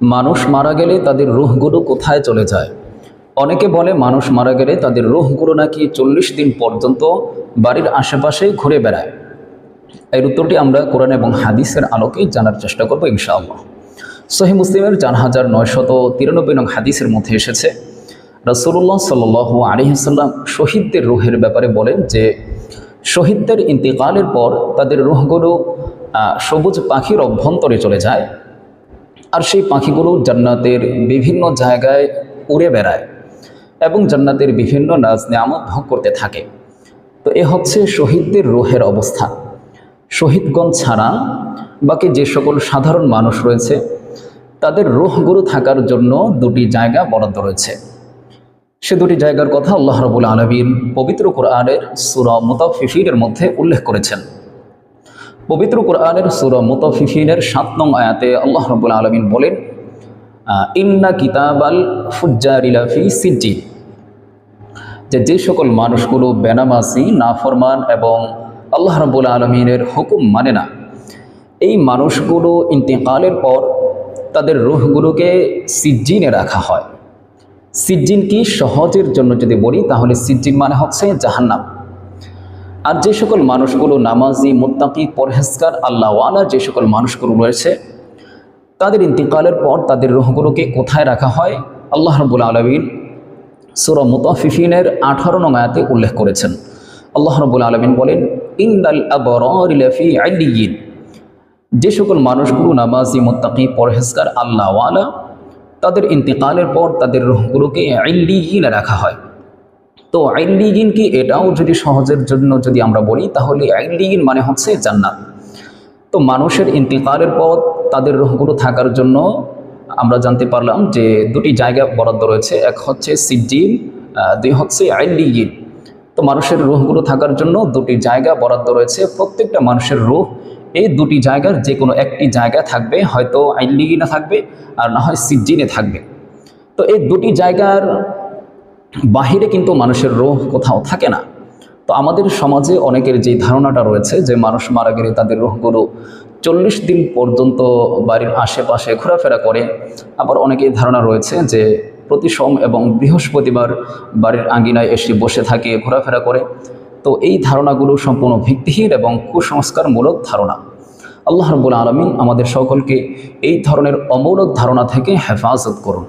মানুষ মারা গেলে তাদের রুহগুলো কোথায় চলে যায়? অনেকে বলে মানুষ মারা গেলে তাদের রুহগুলো নাকি চল্লিশ দিন পর্যন্ত বাড়ির আশেপাশেই ঘুরে বেড়ায়। এর উত্তরটি আমরা কোরআন এবং হাদিসের আলোকে জানার চেষ্টা করব ইনশাআল্লাহ। সহি মুসলিমের চার হাজার নয়শত তিরানব্বই নং হাদিসের মধ্যে এসেছে রসুল্লাহ সাল আলহিসাল্লাম শহীদদের রুহের ব্যাপারে বলেন যে, শহীদদের ইন্তেকালের পর তাদের রুহগুলো সবুজ পাখির অভ্যন্তরে চলে যায়। আর সেই পাখিগুলো জান্নাতের বিভিন্ন জায়গায় উড়ে বেড়ায় এবং জান্নাতের বিভিন্ন নাজ নিয়ামত ভোগ করতে থাকে। তো এ হচ্ছে শহীদদের রোহের অবস্থা। শহীদগণ ছাড়া বাকি যে সকল সাধারণ মানুষ রয়েছে, তাদের রোহগুলো থাকার জন্য দুটি জায়গা বরাদ্দ রয়েছে। সে দুটি জায়গার কথা আল্লাহ রবুল আলমীর পবিত্র কোরআনের সুরা মুতাফিফিনের মধ্যে উল্লেখ করেছেন। পবিত্র কোরআনের সুরা মুতাফিফিনের সাত নং আয়াতে আল্লাহ রবুল আলমিন বলেন ইন্না কিতাব আল ফুজ্জারিলাফি সিজ্জিন। যে যে সকল মানুষগুলো বেনামাসি নাফরমান এবং আল্লাহ রবুল আলমিনের হুকুম মানে না, এই মানুষগুলো ইন্তেকালের পর তাদের রুহগুলোকে সিজ্জিনে রাখা হয়। সিজ্জিন কি সহজের জন্য যদি বলি, তাহলে সিজ্জিন মানে হচ্ছে জাহান্নাম। আর যে সকল মানুষগুলো নামাজি, মোত্তাকি, পরহেজগার, আল্লাহওয়ালা যে সকল মানুষগুলো রয়েছে, তাদের ইন্তিকালের পর তাদের রোহগুলোকে কোথায় রাখা হয়? আল্লাহ রবুল আলমিন সুরা মুতাফিফিনের আঠারো নং উল্লেখ করেছেন। আল্লাহ রবুল আলমিন বলেন ইন্দাল আবরফি যে সকল মানুষগুলো নামাজি, মোত্তাকি, পরহেজগার, আল্লাহওয়ালা, তাদের ইন্তিকালের পর তাদের রুহগুলোকে আইলিয়িনে রাখা হয়। তো আইলিগিন কি? এটাও যদি সহজের জন্য যদি আমরা বলি, তাহলে আইলিগিন মানে হচ্ছে জান্নাত। তো মানুষের ইন্তিকালের পথ, তাদের রোহগুলো থাকার জন্য আমরা জানতে পারলাম যে দুটি জায়গা বরাদ্দ রয়েছে। এক হচ্ছে সিজ্জিন দুই হচ্ছে আইলিগিন তো মানুষের রোহগুলো থাকার জন্য দুটি জায়গা বরাদ্দ রয়েছে। প্রত্যেকটা মানুষের রোহ এই দুটি জায়গার যে কোনো একটি জায়গা থাকবে, হয়তো আইলিগিনে থাকবে আর না হয় সিজ্জিনে থাকবে। তো এই দুটি জায়গার বাহিরে কিন্তু মানুষের রোহ কোথাও থাকে না। তো আমাদের সমাজে অনেকের যে ধারণাটা রয়েছে যে মানুষ মারা গেলে তাদের রোহগুলো চল্লিশ দিন পর্যন্ত বাড়ির আশেপাশে ঘোরাফেরা করে। আবার অনেকের ধারণা রয়েছে যে প্রতি সোম এবং বৃহস্পতিবার বাড়ির আঙ্গিনায় এসে বসে থাকে, ঘোরাফেরা করে। তো এই ধারণাগুলো সম্পূর্ণ ভিত্তিহীন এবং কুসংস্কারমূলক ধারণা। আল্লাহ রবুল আলমিন আমাদের সকলকে এই ধরনের অমূলক ধারণা থেকে হেফাজত করুন।